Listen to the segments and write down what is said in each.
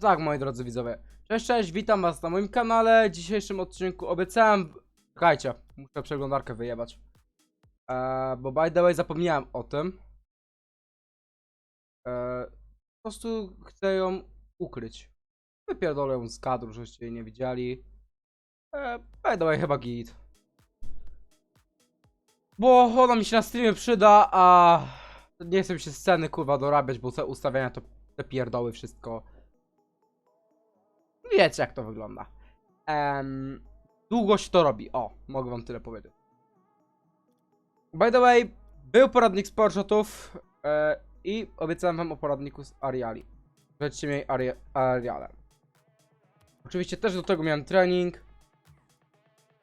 To tak, moi drodzy widzowie. Cześć, cześć, witam was na moim kanale. W dzisiejszym odcinku obiecałem... Czekajcie, muszę przeglądarkę wyjebać. Eee, bo by the way zapomniałem o tym. Eee, po prostu chcę ją ukryć. Wypierdolę ją z kadru, żeście jej nie widzieli. Eee, by the way chyba git. Bo ona mi się na streamie przyda, a... Nie chcę mi się sceny kurwa dorabiać, bo te ustawiania to te pierdoły wszystko. Wiecie jak to wygląda. Em, długo się to robi. O, mogę wam tyle powiedzieć. By the way, był poradnik z powershotów e, i obiecałem wam o poradniku z Ariali. Żeście mieli Ari Ariale. Oczywiście też do tego miałem trening.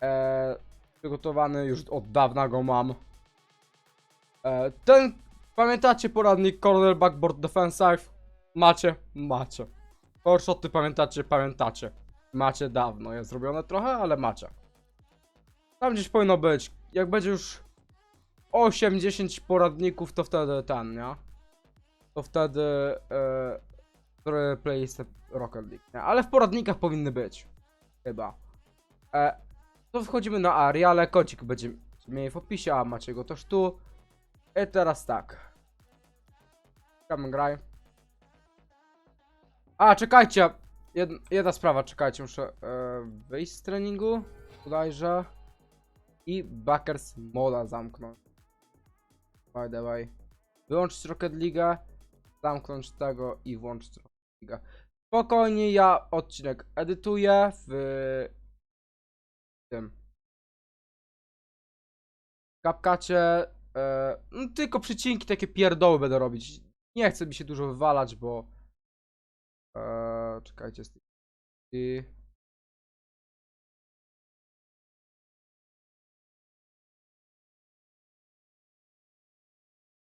E, przygotowany już od dawna go mam. E, ten, pamiętacie poradnik Corner Backboard Defensive? Macie? Macie. Powershoty pamiętacie? Pamiętacie. Macie dawno, jest zrobione trochę, ale macie. Tam gdzieś powinno być. Jak będzie już 8-10 poradników, to wtedy ten, nie? To wtedy e, który playlist Rocket League, nie? Ale w poradnikach powinny być. Chyba. E, to wchodzimy na Ariale, kocik będzie mieli w opisie, a macie go też tu. I teraz tak. Come graj. A, czekajcie. Jed, jedna sprawa, czekajcie, muszę e, wyjść z treningu. Bodajże. I Backers moda zamknąć. By the way. Wyłączyć Rocket League. Zamknąć tego i włączyć Rocket League. Spokojnie, ja odcinek edytuję w tym. Kapkacie. E, no, tylko przycinki takie pierdoły będę robić. Nie chcę mi się dużo wywalać, bo. Eee, czekajcie. I...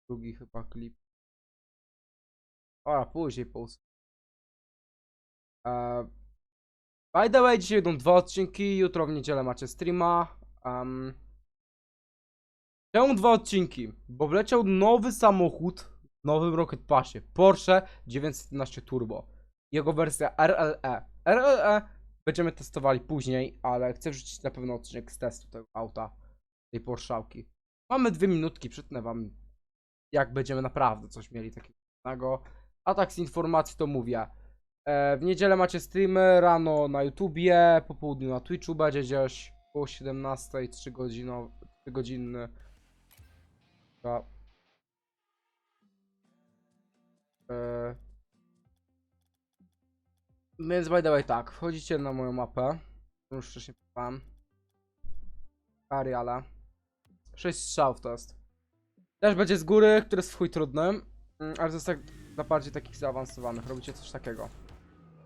Drugi chyba klip. A, później post. Eee, by the way, dzisiaj będą dwa odcinki. Jutro w niedzielę macie streama. Um, czemu dwa odcinki? Bo wleciał nowy samochód w nowym Rocket Passie. Porsche 911 Turbo jego wersja RLE. RLE będziemy testowali później, ale chcę wrzucić na pewno odcinek z testu tego auta, tej Porszałki. Mamy dwie minutki, przytnę wam, jak będziemy naprawdę coś mieli takiego. A tak z informacji to mówię. E, w niedzielę macie streamy, rano na YouTubie, po południu na Twitchu będzie gdzieś po 17, 3 godziny, 3 godziny. E, więc by the way tak, wchodzicie na moją mapę. Już wcześniej powiedziałem. Ariala. 6 strzałów to jest. Też będzie z góry, który jest w chuj trudny. mm, Ale to jest tak dla bardziej takich zaawansowanych. Robicie coś takiego.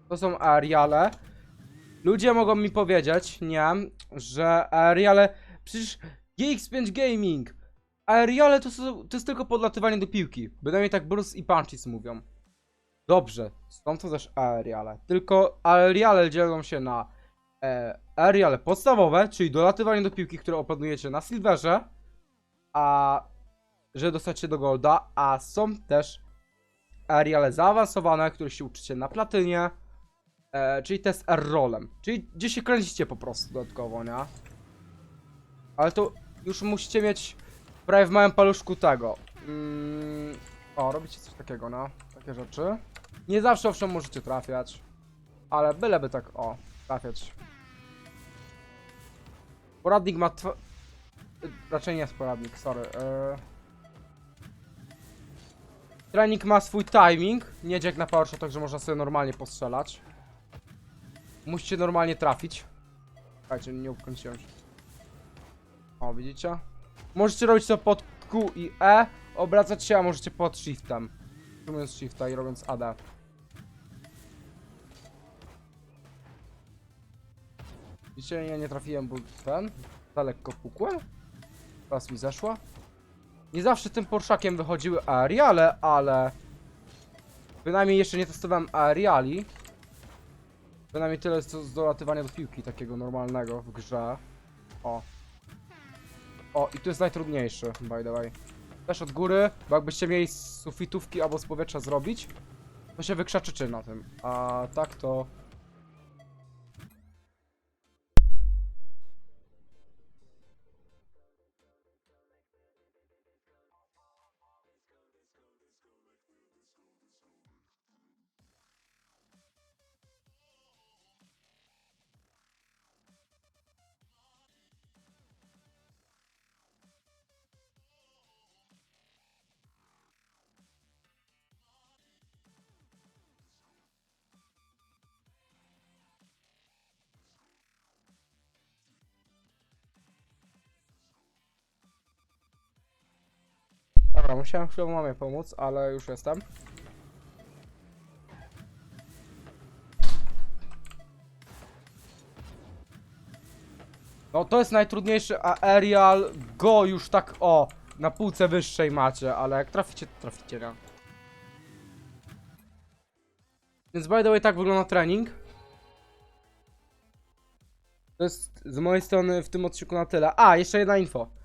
To są Ariale. Ludzie mogą mi powiedzieć, nie, że Ariale... Przecież GX5 Gaming! Ariale to, to jest tylko podlatywanie do piłki. Bynajmniej tak Bruce i Punchies mówią. Dobrze, są to też aeriale. Tylko aeriale dzielą się na e, aeriale podstawowe, czyli dolatywanie do piłki, które opanujecie na silverze, a że dostać się do golda, a są też aeriale zaawansowane, które się uczycie na platynie, e, czyli test R-rollem, czyli gdzie się kręcicie po prostu dodatkowo, nie? Ale to już musicie mieć prawie w małym paluszku tego. Mm, o, robicie coś takiego, no. Takie rzeczy. Nie zawsze owszem możecie trafiać. Ale byleby tak, o, trafiać. Poradnik ma tw... Raczej nie jest poradnik, sorry. Yy... Trening ma swój timing. Nie jak na powershotach, że można sobie normalnie postrzelać. Musicie normalnie trafić. Słuchajcie, nie ukręciłem się. O, widzicie? Możecie robić to pod Q i E, obracać się, a możecie pod shiftem. Trzymując shifta i robiąc AD. Widzicie, ja nie trafiłem, bo ten, za lekko pukłem. Teraz mi zeszła. Nie zawsze tym Porszakiem wychodziły aeriale, ale... Bynajmniej jeszcze nie testowałem aeriali. Bynajmniej tyle co z dolatywania do piłki takiego normalnego w grze. O. O, i tu jest najtrudniejszy, by the way. Też od góry, bo jakbyście mieli sufitówki albo z powietrza zrobić, to się wykrzaczyczy na tym. A tak to... Dobra, musiałem chwilę mamie pomóc, ale już jestem. No to jest najtrudniejszy aerial, go już tak o, na półce wyższej macie, ale jak traficie, to traficie, nie? Więc by the way tak wygląda trening. To jest z mojej strony w tym odcinku na tyle. A, jeszcze jedna info.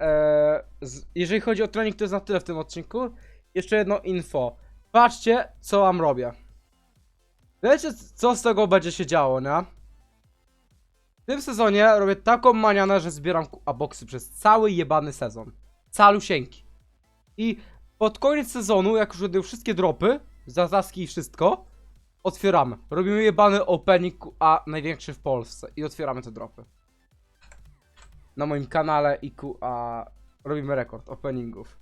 Eee, z, jeżeli chodzi o trening, to jest na tyle w tym odcinku. Jeszcze jedno info. Patrzcie, co wam robię. Wiecie, co z tego będzie się działo, nie? W tym sezonie robię taką manianę, że zbieram boxy przez cały jebany sezon. Calusieńki. I pod koniec sezonu, jak już będą wszystkie dropy, zazaski i wszystko, otwieramy. Robimy jebany opening a największy w Polsce i otwieramy te dropy na moim kanale IQ, a robimy rekord openingów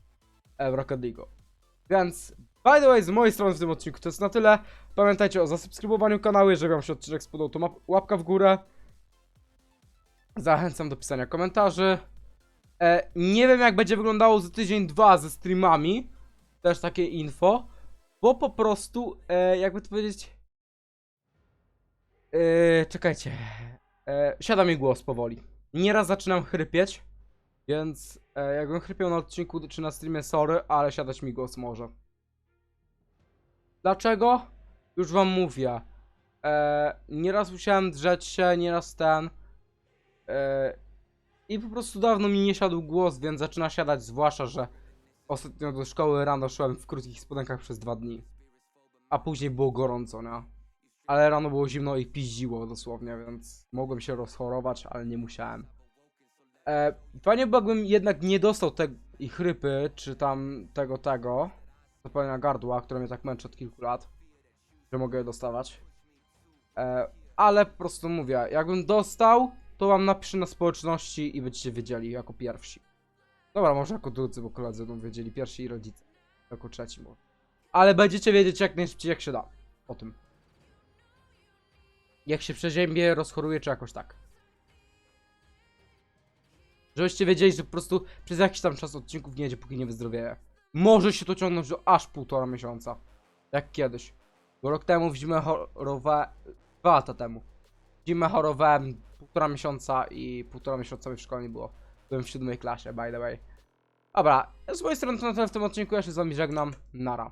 e, w Rocket League. Więc, by the way, z mojej strony w tym odcinku to jest na tyle. Pamiętajcie o zasubskrybowaniu kanału, jeżeli wam się odcinek spodobał, to łapka w górę. Zachęcam do pisania komentarzy. E, nie wiem jak będzie wyglądało za tydzień, dwa ze streamami. Też takie info. Bo po prostu, e, jakby to powiedzieć... E, czekajcie. E, siada mi głos powoli. Nieraz zaczynam chrypieć, więc e, jakbym chrypiał na odcinku czy na streamie, sorry, ale siadać mi głos może. Dlaczego? Już wam mówię. E, nieraz musiałem drzeć się, nieraz ten. E, I po prostu dawno mi nie siadł głos, więc zaczyna siadać, zwłaszcza, że ostatnio do szkoły rano szłem w krótkich spodenkach przez dwa dni. A później było gorąco, nie? Ale rano było zimno i piździło dosłownie, więc mogłem się rozchorować, ale nie musiałem. E, fajnie by jakbym jednak nie dostał tej chrypy, czy tam tego, tego, zapalenia gardła, które mnie tak męczy od kilku lat, że mogę je dostawać. E, ale po prostu mówię, jakbym dostał, to wam napiszę na społeczności i będziecie wiedzieli jako pierwsi. Dobra, może jako drudzy, bo koledzy będą wiedzieli pierwsi i rodzice. Jako trzeci może. Ale będziecie wiedzieć jak najszybciej jak się da. O tym jak się przeziębie, rozchoruje, czy jakoś tak. Żebyście wiedzieli, że po prostu przez jakiś tam czas odcinków nie jedzie, póki nie wyzdrowieje. Może się to ciągnąć do aż półtora miesiąca. Jak kiedyś. Bo rok temu w zimę chorowałem... Dwa lata temu. W zimę chorowałem półtora miesiąca i półtora miesiąca mi w szkole nie było. Byłem w siódmej klasie, by the way. Dobra, z mojej strony to na tyle w tym odcinku, ja się z wami żegnam. Nara.